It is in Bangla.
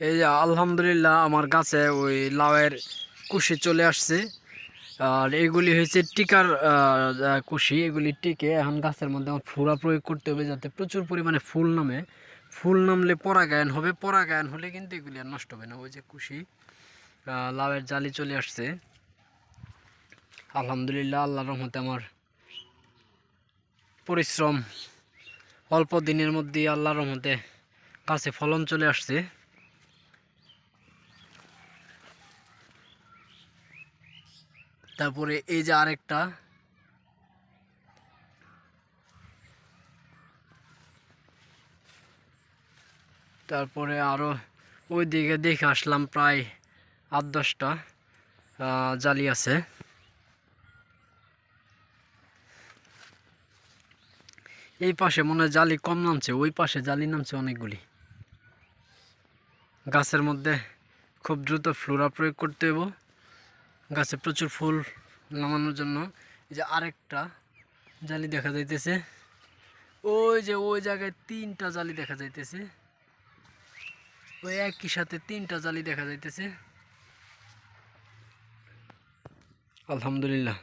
এই যে আলহামদুলিল্লাহ আমার গাছে ওই লাউয়ের কুশি চলে আসছে। আর এগুলি হয়েছে টিকার কুশি। এগুলি টিকে এখন গাছের মধ্যে আমার ফুরা প্রয়োগ করতে হবে যাতে প্রচুর পরিমাণে ফুল নামে। ফুল নামলে পরাগায়ন হবে। পরাগায়ন হলে কিন্তু এগুলি আর নষ্ট হবে না। ওই যে কুশি লাউয়ের জালি চলে আসছে। আলহামদুলিল্লাহ আল্লাহর রহমতে আমার পরিশ্রম অল্প দিনের মধ্যেই আল্লাহর রহমতে গাছে ফলন চলে আসছে। তারপরে এই যে আরেকটা। তারপরে আরও ওই দিকে দেখে আসলাম প্রায় আট দশটা জালি আছে। এই পাশে মনে হয় জালি কম নামছে, ওই পাশে জালি নামছে অনেকগুলি। গাছের মধ্যে খুব দ্রুত ফ্লোরা প্রয়োগ করতে হইব। গাছে প্রচুর ফুল নামানোর জন্য। এই যে আরেকটা জালি দেখা যাইতেছে। ওই যে ওই জায়গায় তিনটা জালি দেখা যাইতেছে। ওই একই সাথে তিনটা জালি দেখা যাইতেছে। আলহামদুলিল্লাহ।